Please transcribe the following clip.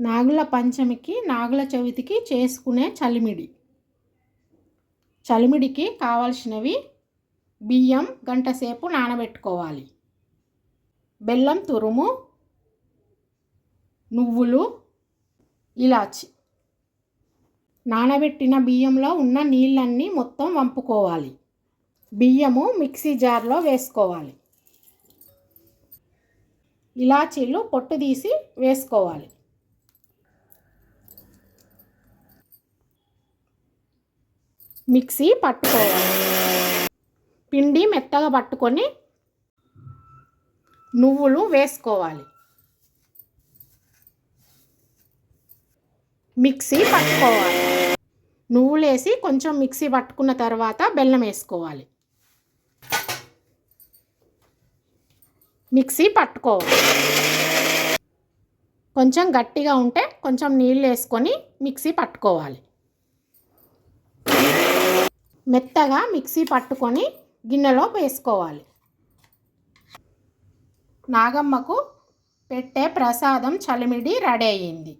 నాగుల పంచమికి నాగుల చవితికి చేసుకునే చలిమిడి. చలిమిడికి కావాల్సినవి బియ్యం గంట సేపు నానబెట్టుకోవాలి. బెల్లం తురుము నువ్వులు ఇలాచి. నానబెట్టిన బియ్యంలో ఉన్న నీళ్ళన్నీ మొత్తం వంపుకోవాలి. బియ్యము మిక్సీ జార్లో వేసుకోవాలి. ఇలాచీలు పొట్టు తీసి వేసుకోవాలి. మిక్సీ పట్టుకోవాలి. పిండి మెత్తగా పట్టుకొని నువ్వులు వేసుకోవాలి. మిక్సీ పట్టుకోవాలి. నువ్వులు వేసి కొంచెం మిక్సీ పట్టుకున్న తర్వాత బెల్లం వేసుకోవాలి. మిక్సీ పట్టుకోవాలి. కొంచెం గట్టిగా ఉంటే కొంచెం నీళ్ళు వేసుకొని మిక్సీ పట్టుకోవాలి. మెత్తగా మిక్సీ పట్టుకొని గిన్నెలో వేసుకోవాలి. నాగమ్మకు పెట్టే ప్రసాదం చలిమిడి రెడీ అయ్యింది.